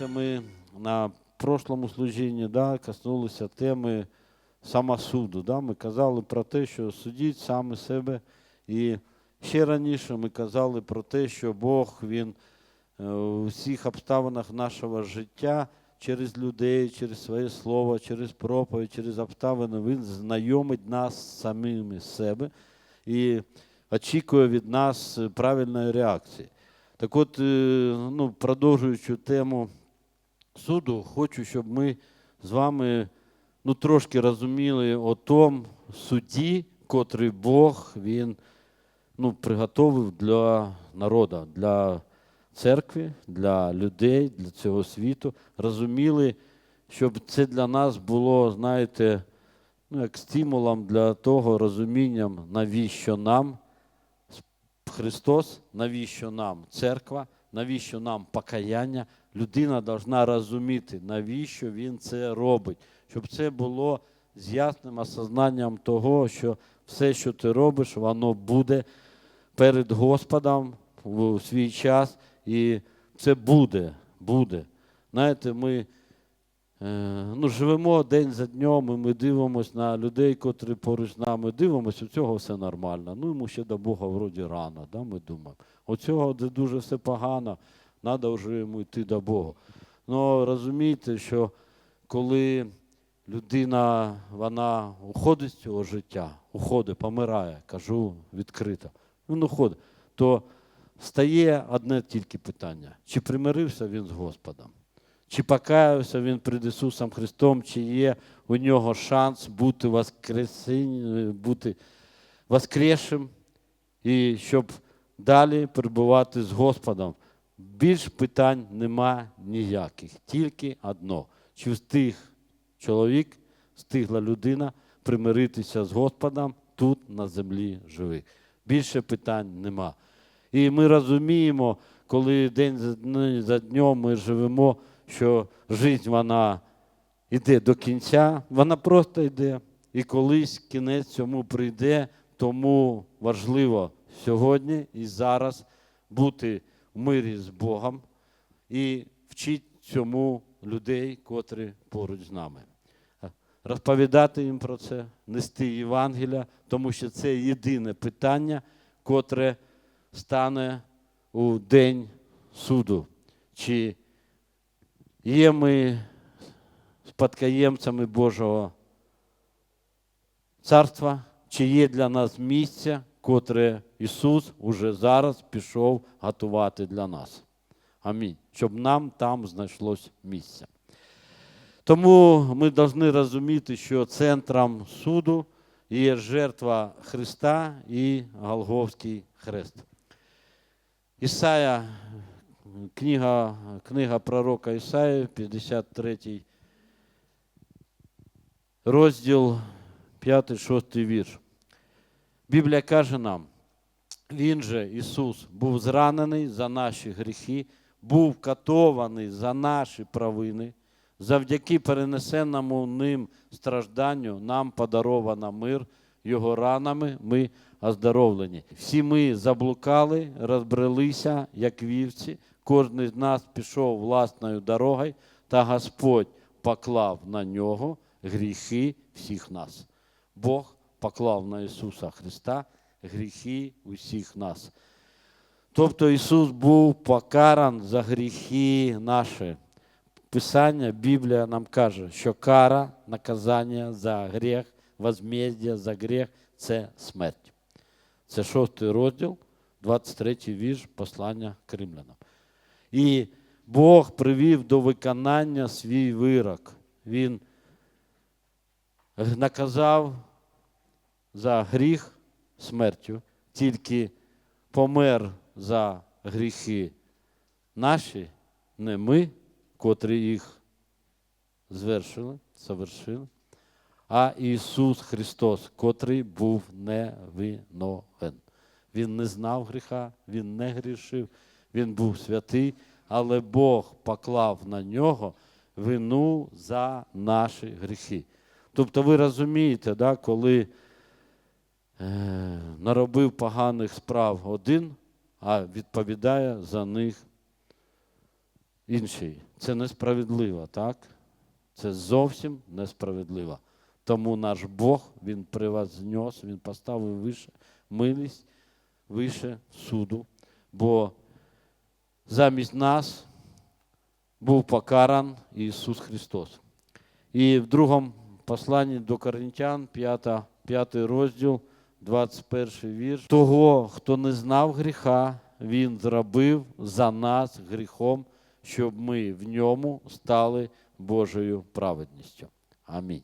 знаєте, ми на прошлому служінні да, коснулися теми самосуду. Да? Ми казали про те, що судіть саме себе. І ще раніше ми казали про те, що Бог Він е, у всіх обставинах нашого життя через людей, через своє слово, через проповідь, через обставини Він знайомить нас самими себе і очікує від нас е, правильної реакції. Так от, е, ну, продовжуючи тему суду, хочу, щоб ми з вами ну, трошки розуміли о том суді, котрий Бог він ну, приготовив для народу, для церкви, для людей, для цього світу. Розуміли, щоб це для нас було, знаєте, ну, як стимулом для того розумінням, навіщо нам Христос, навіщо нам церква, навіщо нам покаяння. Людина повинна розуміти, навіщо Він це робить, щоб це було з ясним осознанням того, що все, що ти робиш, воно буде перед Господом у свій час, і це буде, буде. Знаєте, ми е, ну, живемо день за днем, і ми дивимося на людей, котрі поруч з нами дивимося, у цього все нормально. Ну, йому ще до Бога вроді рано, да, ми думаємо. У цього дуже все погано, треба вже йому йти до Бога. Ну, розумієте, що коли людина вона уходить з цього життя, уходить, помирає, кажу відкрито, він уходить, то стає одне тільки питання: чи примирився він з Господом? Чи покаявся він перед Ісусом Христом, чи є у нього шанс бути воскресень, бути воскресшим, і щоб далі перебувати з Господом. Більш питань нема ніяких, тільки одно. Чи встиг чоловік, встигла людина примиритися з Господом тут на землі живих. Більше питань нема. І ми розуміємо, коли день за дн- за днем ми живемо, що життя вона йде до кінця, вона просто йде. І колись кінець цьому прийде, тому важливо сьогодні і зараз бути в мирі з Богом і вчити цьому людей, котрі поруч з нами. Розповідати їм про це, нести Євангелія, тому що це єдине питання, котре стане у день суду. Чи є ми спадкоємцями Божого царства, чи є для нас місце, котре Ісус уже зараз пішов готувати для нас. Амінь. Щоб нам там знайшлось місце. Тому ми повинні розуміти, що центром суду є жертва Христа і Голговський хрест. Ісая, книга, книга пророка Ісаї, 53 розділ, 5-6 вірш. Біблія каже нам, Він же, Ісус, був зранений за наші гріхи, був катований за наші провини. Завдяки перенесеному ним стражданню нам подаровано мир, його ранами ми оздоровлені. Всі ми заблукали, розбрелися, як вівці, кожен з нас пішов власною дорогою, та Господь поклав на нього гріхи всіх нас. Бог поклав на Ісуса Христа гріхи усіх нас. Тобто Ісус був покаран за гріхи наші. Писання, Біблія нам каже, що кара, наказання за гріх, возмездя за гріх це смерть. Це шостий розділ, 23 вірш послання к римлянам. І Бог привів до виконання свій вирок. Він наказав за гріх смертю, тільки помер за гріхи наші, не ми, котрі їх звершили, совершили, а Ісус Христос, котрий був невиновен. Він не знав гріха, Він не грішив, Він був святий, але Бог поклав на нього вину за наші гріхи. Тобто ви розумієте, да, коли наробив поганих справ один, а відповідає за них інший. Це несправедливо, так? Це зовсім несправедливо. Тому наш Бог, Він превознес, Він поставив вище милість, вище суду. Бо замість нас був покаран Ісус Христос. І в другому посланні до Коринтян, 5, 5 розділ, 21 вірш. Того, хто не знав гріха, Він зробив за нас гріхом, щоб ми в ньому стали Божою праведністю. Амінь.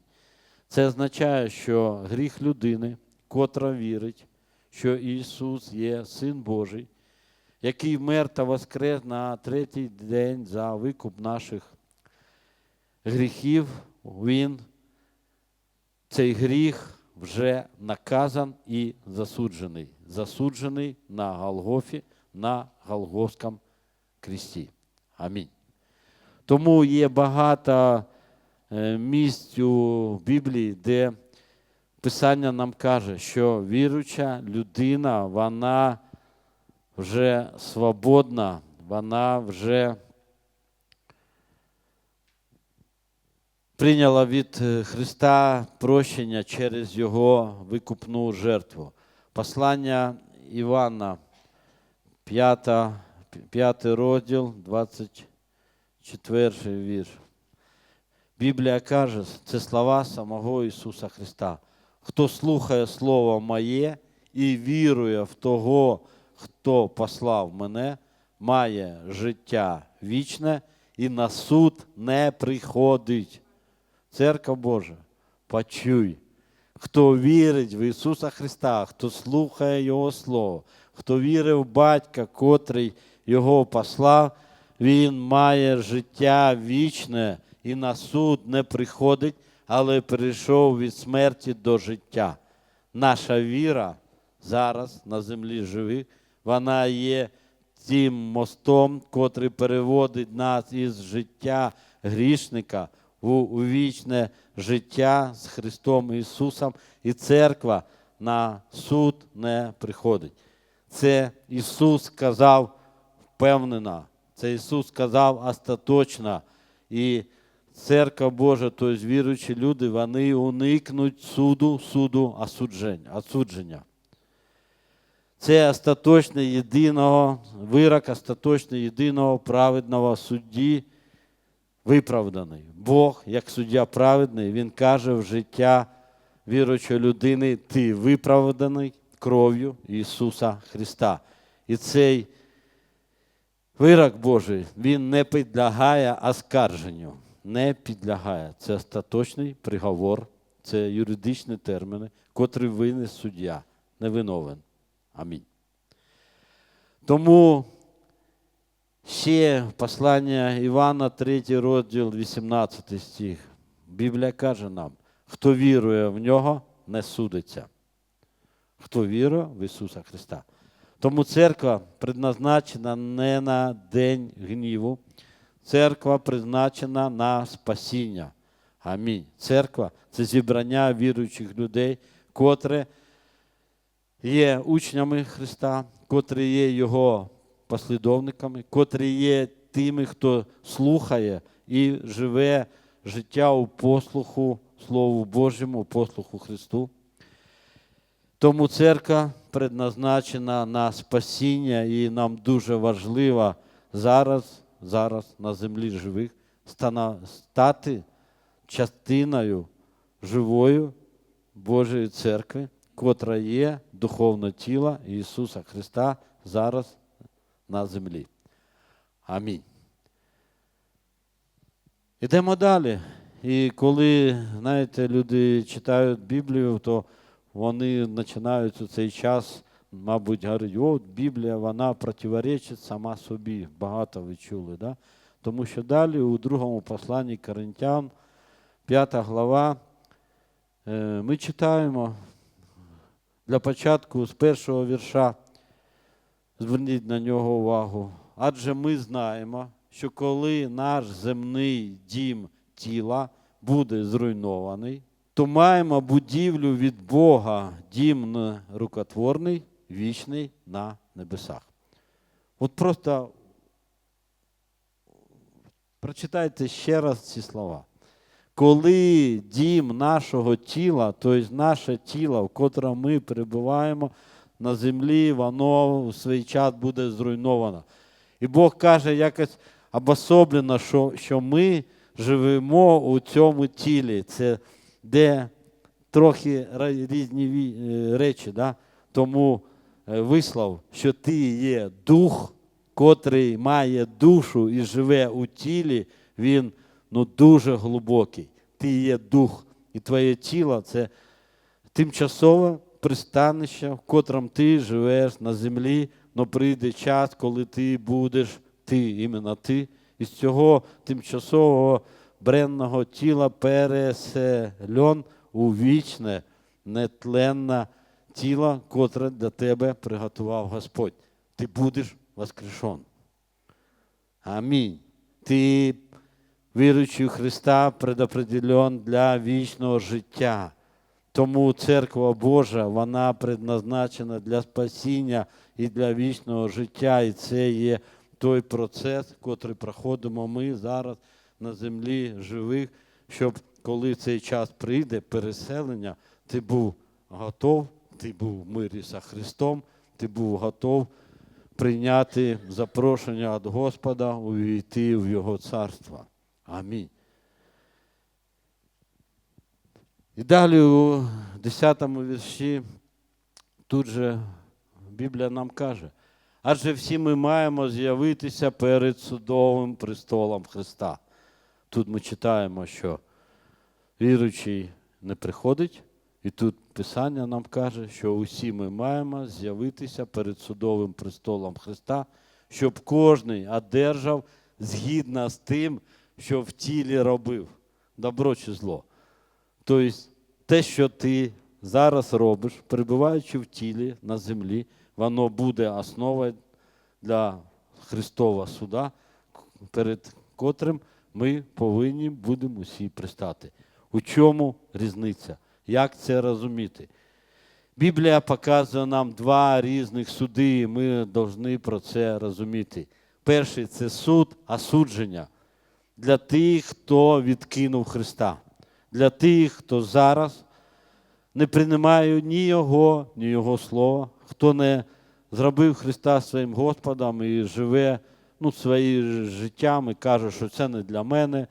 Це означає, що гріх людини, котра вірить, що Ісус є Син Божий, який вмер та воскрес на третій день за викуп наших гріхів, Він цей гріх вже наказан і засуджений. Засуджений на Голгофі, на Голгофському кресті. Амінь. Тому є багато е, місць у Біблії, де Писання нам каже, що віруюча людина, вона вже свободна, вона вже прийняла від е, Христа прощення через Його викупну жертву. Послання Івана, 5, 5 розділ, 24 вірш. Біблія каже, це слова самого Ісуса Христа. Хто слухає Слово Моє і вірує в того, хто послав мене, має життя вічне і на суд не приходить. Церква Божа, почуй. Хто вірить в Ісуса Христа, хто слухає Його Слово, хто вірить в Батька, котрий Його послав, він має життя вічне і на суд не приходить, але перейшов від смерті до життя. Наша віра зараз на землі живих, вона є тим мостом, котрий переводить нас із життя грішника у, вічне життя з Христом Ісусом, і церква на суд не приходить. Це Ісус сказав впевнено, це Ісус сказав остаточно. І церква Божа, тобто віруючі люди, вони уникнуть суду, суду осудження. Це остаточно єдиного вирок, остаточно єдиного праведного судді виправданий. Бог, як суддя праведний, Він каже в життя віруючої людини, ти виправданий кров'ю Ісуса Христа. І цей вирок Божий, він не підлягає оскарженню. Не підлягає. Це остаточний приговор, це юридичні терміни, котрі винес суддя, не виновен. Амінь. Тому ще послання Івана, 3 розділ, 18 стих. Біблія каже нам, хто вірує в нього, не судиться. Хто вірує в Ісуса Христа. Тому церква предназначена не на день гніву, церква призначена на спасіння. Амінь. Церква це зібрання віруючих людей, котре є учнями Христа, котрі є Його послідовниками, котрі є тими, хто слухає і живе життя у послуху Слову Божому, у послуху Христу. Тому церква предназначена на спасіння, і нам дуже важливо зараз, зараз на землі живих стати частиною живою Божої церкви, котра є духовне тіло Ісуса Христа зараз на землі. Амінь. Ідемо далі. І коли, знаєте, люди читають Біблію, то вони починають у цей час, мабуть, говорити, о, Біблія, вона противоречить сама собі. Багато ви чули. Да? Тому що далі у другому посланні Коринтян, 5 глава, е, ми читаємо для початку з першого вірша. Зверніть на нього увагу. Адже ми знаємо, що коли наш земний дім тіла буде зруйнований, то маємо будівлю від Бога, дім рукотворний, вічний на небесах. От просто Прочитайте ще раз ці слова. Коли дім нашого тіла, тобто наше тіло, в котрому ми перебуваємо на землі, воно в свій час буде зруйновано. І Бог каже якось обособлено, що, що ми живемо у цьому тілі. Це де трохи різні е, речі. Да? Тому е, вислов, що ти є дух, котрий має душу і живе у тілі, він ну, дуже глибокий. Ти є дух, і твоє тіло це тимчасове пристанище, в котрому ти живеш на землі, але прийде час, коли ти будеш ти, іменно ти, із цього тимчасового бренного тіла пересельон у вічне, нетленне тіло, котре для тебе приготував Господь. Ти будеш воскрешен. Амінь. Ти, віруючий у Христа, предопределен для вічного життя. Тому церква Божа, вона предназначена для спасіння і для вічного життя. І це є той процес, котрий проходимо ми зараз на землі живих, щоб коли цей час прийде, переселення, ти був готов, ти був в мирі з Христом, ти був готов прийняти запрошення від Господа, увійти в Його царство. Амінь. І далі у 10 вірші тут же Біблія нам каже, адже всі ми маємо з'явитися перед судовим престолом Христа. Тут ми читаємо, що віруючий не приходить, і тут Писання нам каже, що усі ми маємо з'явитися перед судовим престолом Христа, щоб кожний одержав згідно з тим, що в тілі робив, добро чи зло. Тобто те, що ти зараз робиш, перебуваючи в тілі на землі, воно буде основою для Христова суда, перед котрим ми повинні будемо усі пристати. У чому різниця? Як це розуміти? Біблія показує нам два різних суди, і ми повинні про це розуміти. Перший це суд, осудження для тих, хто відкинув Христа, для тих, хто зараз не приймає ні Його, ні Його Слова, хто не зробив Христа своїм Господом і живе ну, своїм життям і каже, що це не для мене,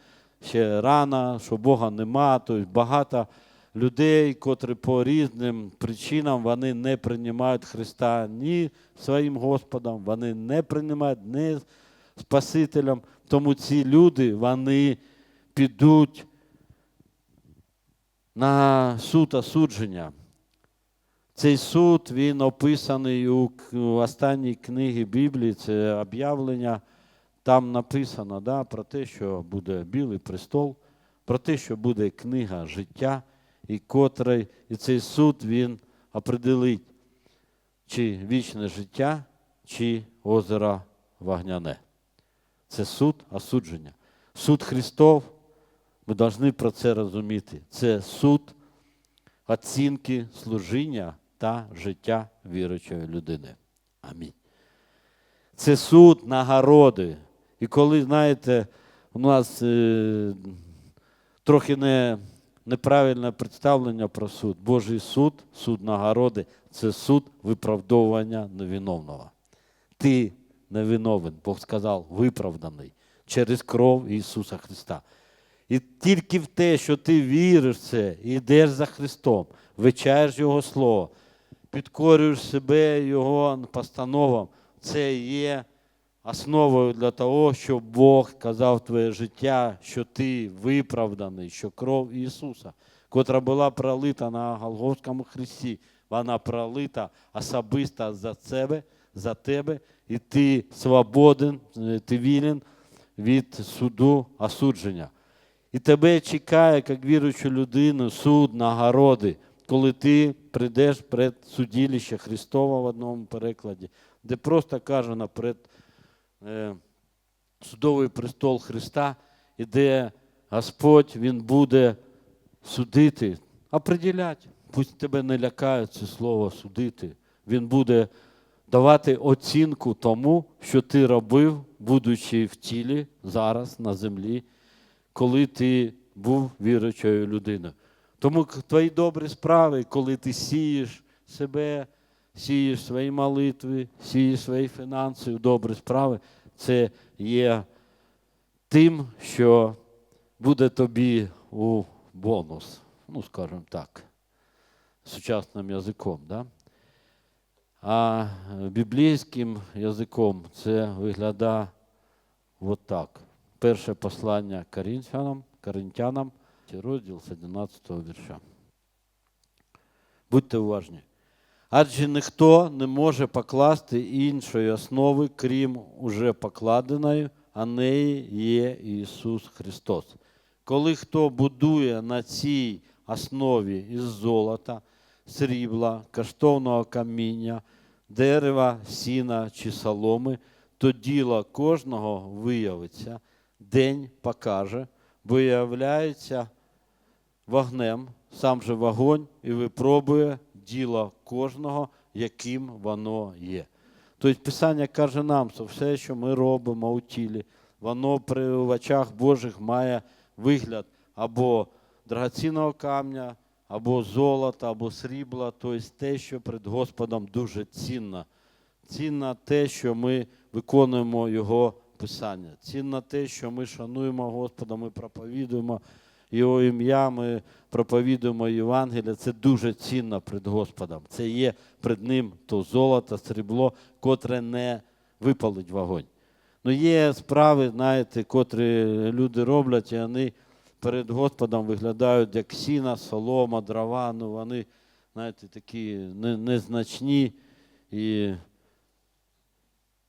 ще рано, що Бога нема. Тобто багато людей, котрі по різним причинам вони не приймають Христа ні своїм Господом, вони не приймають ні Спасителем. Тому ці люди вони підуть на суд осудження. Цей суд він описаний у останній книгі Біблії, це об'явлення. Там написано да, про те, що буде білий престол, про те, що буде книга життя, і котрий, і цей суд він определить, чи вічне життя, чи озеро вогняне. Це суд осудження. Суд Христов, ми повинні про це розуміти. Це суд оцінки служіння та життя віруючої людини. Амінь. Це суд нагороди. І коли, знаєте, у нас е, трохи не, неправильне представлення про суд. Божий суд, суд нагороди це суд виправдовування невиновного. Ти невиновен, Бог сказав, виправданий через кров Ісуса Христа. І тільки в те, що ти віриш в це, і йдеш за Христом, вивчаєш Його Слово, підкорюєш себе Його постановам, це є основою для того, щоб Бог казав твоє життя, що ти виправданий, що кров Ісуса, котра була пролита на Голгофському Христі, вона пролита особисто за себе, за тебе, і ти свободен, ти вільний від суду осудження. І тебе чекає, як віруючу людину, суд нагороди, коли ти прийдеш перед судилище Христова в одному перекладі, де просто каже наперед е, судовий престол Христа, і де Господь Він буде судити, определяти. Пусть тебе не лякає це слово судити. Він буде давати оцінку тому, що ти робив, будучи в тілі зараз на землі, коли ти був віруючою людиною. Тому твої добрі справи, коли ти сієш себе, сієш свої молитви, сієш свої фінанси добрі справи, це є тим, що буде тобі у бонус, ну, скажімо так, сучасним язиком. Да? А біблійським язиком це виглядає от так. Перше послання Коринфянам, Коринтянам, розділ з 11 вірша. Будьте уважні. Адже ніхто не може покласти іншої основи, крім уже покладеної, а неї є Ісус Христос. Коли хто будує на цій основі із золота, срібла, коштовного каміння, дерева, сіна чи соломи, то діло кожного виявиться, день покаже, бо являється вогнем, сам же вогонь і випробує діло кожного, яким воно є. Тобто Писання каже нам, що все, що ми робимо у тілі, воно при очах Божих має вигляд або драгоцінного камня, або золота, або срібла, тобто те, що перед Господом дуже цінно. Цінно те, що ми виконуємо Його Писання. Цінно те, що ми шануємо Господа, ми проповідуємо Його ім'я, ми проповідуємо Євангелія. Це дуже цінно перед Господом. Це є перед Ним то золото, срібло, котре не випалить вогонь. Ну, є справи, знаєте, котрі люди роблять, і вони перед Господом виглядають як сіна, солома, дрова. Ну, вони, знаєте, такі незначні. І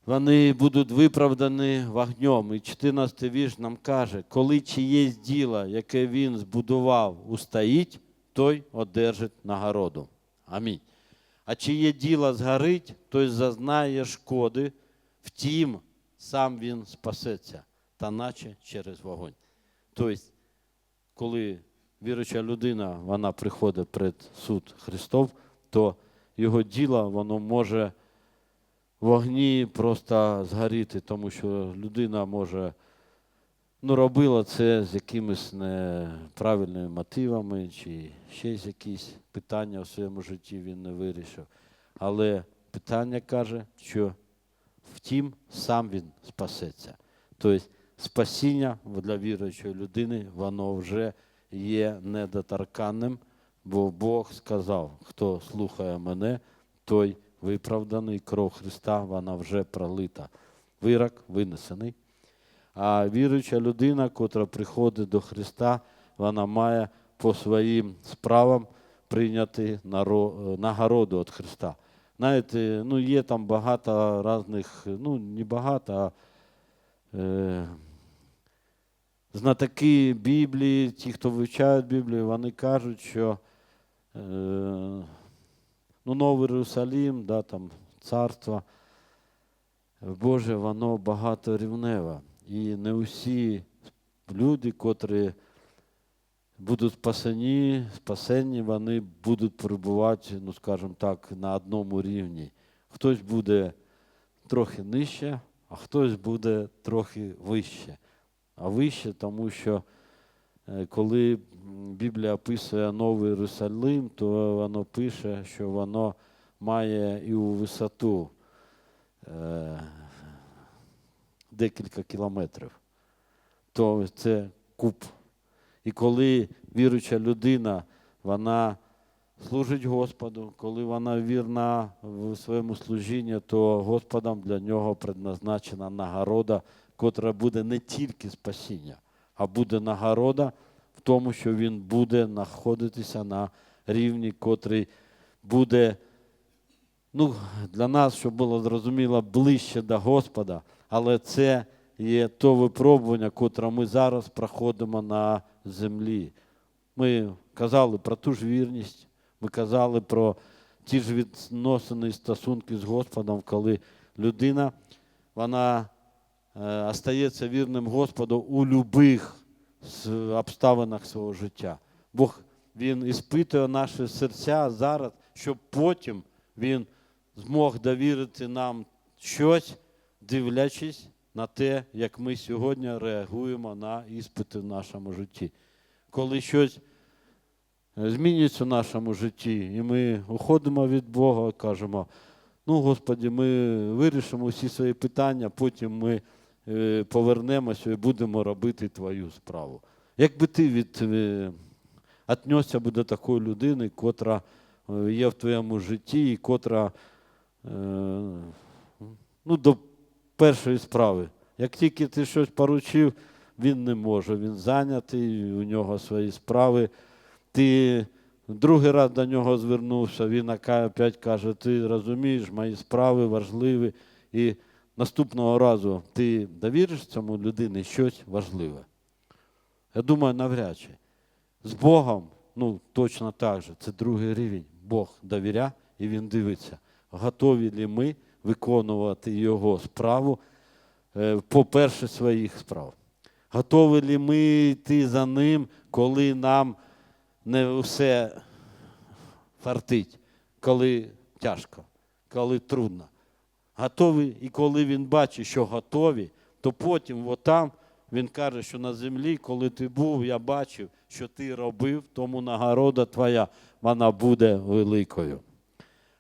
вони будуть виправдані вогнем. І 14 вірш нам каже, коли чиєсь діло, яке він збудував, устоїть, той одержить нагороду. Амінь. А чиє діло згорить, той зазнає шкоди, втім, сам він спасеться, та наче через вогонь. Тобто, коли віруюча людина вона приходить перед суд Христов, то його діло воно може вогні просто згоріти, тому що людина може ну, робила це з якимись неправильними мотивами, чи ще з якісь питання в своєму житті він не вирішив. Але питання каже, що втім сам він спасеться. Тобто спасіння для віруючої людини, воно вже є недоторканним, бо Бог сказав, хто слухає мене, той виправданий, кров Христа, вона вже пролита. Вирок винесений. А віруюча людина, котра приходить до Христа, вона має по своїм справам прийняти нагороду від Христа. Знаєте, ну є там багато різних, ну не багато, а е, знатоки Біблії, ті, хто вивчають Біблію, вони кажуть, що е, ну, Новий Іерусалим, да, там, царство Боже, воно багаторівневе. І не усі люди, котрі будуть спасені, спасені, вони будуть перебувати, ну скажімо так, на одному рівні. Хтось буде трохи нижче, а хтось буде трохи вище. А вище, тому що е, коли Біблія описує Новий Єрусалим, то воно пише, що воно має і у висоту е, декілька кілометрів. То це куб. І коли віруюча людина, вона служить Господу, коли вона вірна в своєму служінні, то Господом для нього предназначена нагорода, котра буде не тільки спасіння, а буде нагорода тому, що він буде знаходитися на рівні, котрий буде ну, для нас, щоб було зрозуміло, ближче до Господа, але це є то випробування, котре ми зараз проходимо на землі. Ми казали про ту ж вірність, ми казали про ті ж відносини і стосунки з Господом, коли людина вона е, остається вірним Господу у будь-яких обставинах свого життя. Бог він іспитує наші серця зараз, щоб потім він змог довірити нам щось, дивлячись на те, як ми сьогодні реагуємо на іспити в нашому житті. Коли щось е, змінюється в нашому житті, і ми уходимо від Бога, кажемо, ну, Господі, ми вирішимо всі свої питання, потім ми повернемося і будемо робити Твою справу. Якби ти від, е, віднесся до такої людини, котра е, є в твоєму житті, і котра е, ну, до першої справи. Як тільки ти щось поручив, він не може, він зайнятий, у нього свої справи. Ти другий раз до нього звернувся, він опять каже, ти розумієш, мої справи важливі. І наступного разу ти довіриш цьому людині щось важливе. Я думаю, навряд чи. З Богом, ну точно так же, це другий рівень. Бог довіря і він дивиться, готові ли ми виконувати Його справу е, по-перше, своїх справ. Готові ли ми йти за ним, коли нам не все фартить, коли тяжко, коли трудно. Готові, і коли він бачить, що готові, то потім отам він каже, що на землі, коли ти був, я бачив, що ти робив, тому нагорода твоя, вона буде великою.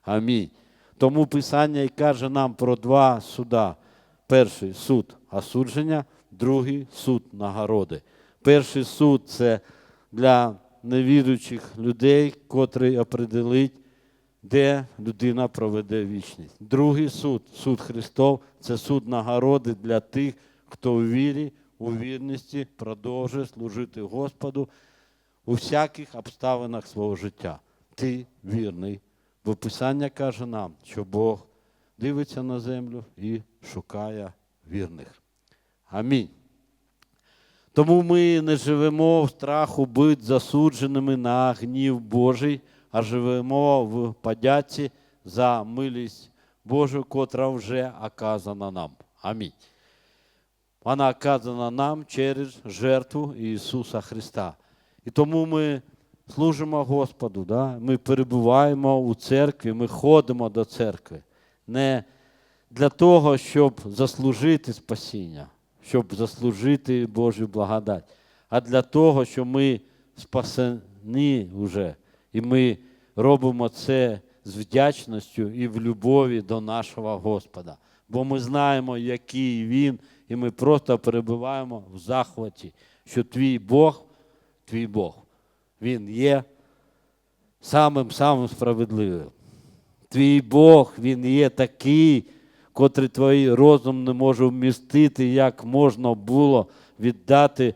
Амінь. Тому Писання і каже нам про два суда. Перший суд осудження, другий суд нагороди. Перший суд це для невіруючих людей, котрий определить, де людина проведе вічність. Другий суд, суд Христов, це суд нагороди для тих, хто у вірі, у вірності продовжує служити Господу у всяких обставинах свого життя. Ти вірний. Бо Писання каже нам, що Бог дивиться на землю і шукає вірних. Амінь. Тому ми не живемо в страху бути засудженими на гнів Божий, а живемо в подяці за милість Божу, котра вже оказана нам. Амінь. Вона оказана нам через жертву Ісуса Христа. І тому ми служимо Господу, да? ми перебуваємо у церкві, ми ходимо до церкви. Не для того, щоб заслужити спасіння, щоб заслужити Божу благодать, а для того, що ми спасені вже. І ми робимо це з вдячністю і в любові до нашого Господа. Бо ми знаємо, який Він, і ми просто перебуваємо в захваті, що твій Бог, твій Бог, Він є самим-самим справедливим. Твій Бог, Він є такий, котрий твій розум не може вмістити, як можна було віддати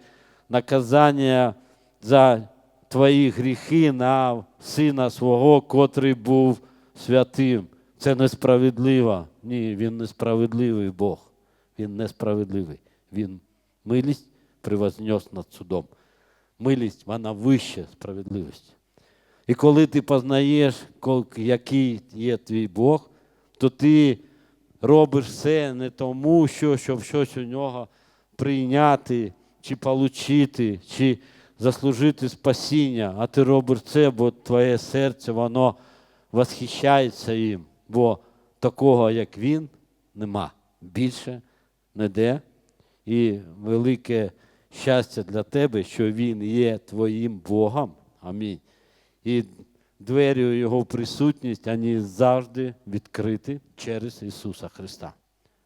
наказання за твої гріхи на сина свого, котрий був святим. Це несправедливо. Ні, він несправедливий Бог. Він несправедливий. Він милість превознес над судом. Милість, вона вище справедливості. І коли ти познаєш, який є твій Бог, то ти робиш все не тому, що, щоб щось у нього прийняти, чи отримати, чи заслужити спасіння, а ти робиш це, бо твоє серце, воно восхищається їм, бо такого, як він, нема. Більше ніде. І велике щастя для тебе, що Він є твоїм Богом. Амінь. І двері у Його присутність вони завжди відкриті через Ісуса Христа.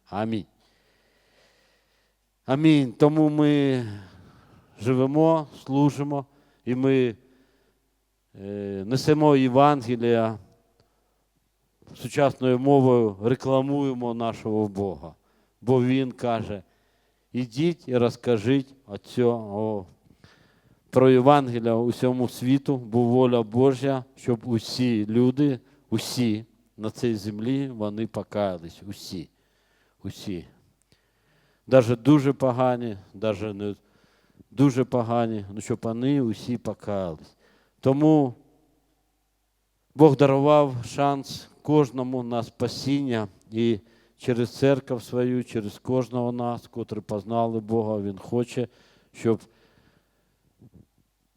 Амінь. Амінь. Тому ми живемо, служимо, і ми е, несемо Євангелія сучасною мовою, рекламуємо нашого Бога. Бо Він каже, ідіть і розкажіть оцього, про Євангелія усьому світу, бо воля Божа, щоб усі люди, усі на цій землі, вони покаялись. Усі. Усі. Навіть дуже погані, навіть не дуже погані, ну щоб вони усі покаялись. Тому Бог дарував шанс кожному на спасіння і через церкву свою, через кожного нас, котрі познали Бога, Він хоче, щоб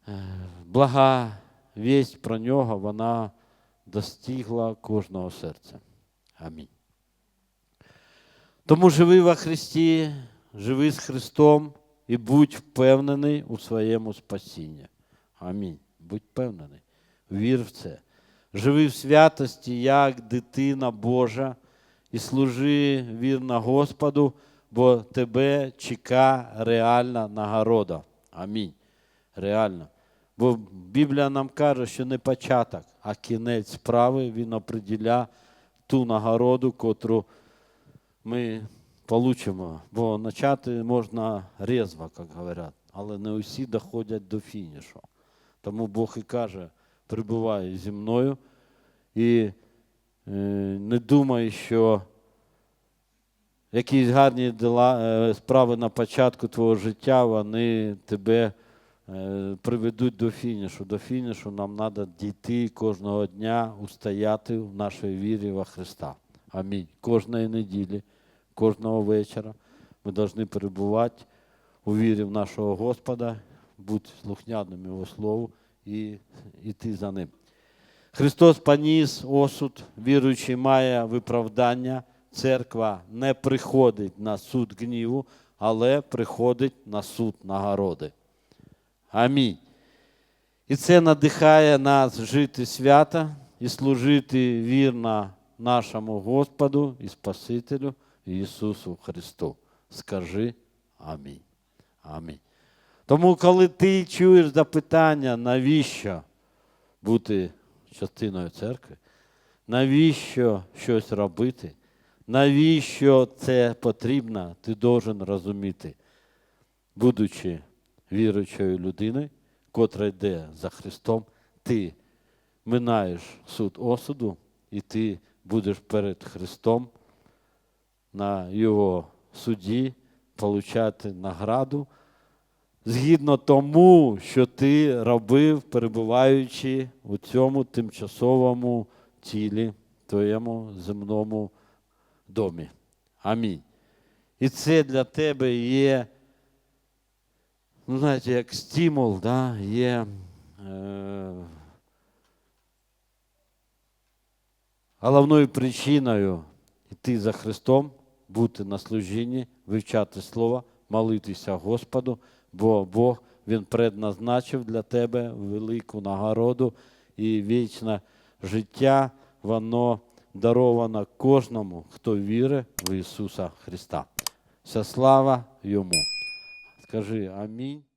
е, блага вість про нього вона достигла кожного серця. Амінь. Тому живи во Христі, живи з Христом і будь впевнений у своєму спасінні. Амінь. Будь впевнений. Вір в це. Живи в святості, як дитина Божа, і служи вірно Господу, бо тебе чека реальна нагорода. Амінь. Реально. Бо Біблія нам каже, що не початок, а кінець справи він определяє ту нагороду, котру ми получимо. Бо почати можна резво, як говорять, але не усі доходять до фінішу. Тому Бог і каже, прибувай зі мною і е, не думай, що якісь гарні дела, е, справи на початку твого життя, вони тебе е, приведуть до фінішу. До фінішу нам треба дійти кожного дня, устояти в нашій вірі во Христа. Амінь. Кожної неділі, кожного вечора ми повинні перебувати у вірі в нашого Господа, бути слухняним Його Слову і йти за ним. Христос поніс осуд, віруючий має виправдання. Церква не приходить на суд гніву, але приходить на суд нагороди. Амінь. І це надихає нас жити свято і служити вірно нашому Господу і Спасителю Ісусу Христу. Скажи Амінь. Амінь. Тому, коли ти чуєш запитання, навіщо бути частиною церкви, навіщо щось робити, навіщо це потрібно, ти должен розуміти, будучи віруючою людиною, котра йде за Христом, ти минаєш суд осуду, і ти будеш перед Христом на Його суді получати награду згідно тому, що ти робив, перебуваючи у цьому тимчасовому тілі, твоєму земному домі. Амінь. І це для тебе є, ну, знаєте, як стимул, да, є е, головною причиною йти за Христом, бути на служінні, вивчати Слово, молитися Господу, бо Бог Він предназначив для тебе велику нагороду і вічне життя, воно даровано кожному, хто вірить в Ісуса Христа. Вся слава йому. Скажи амінь.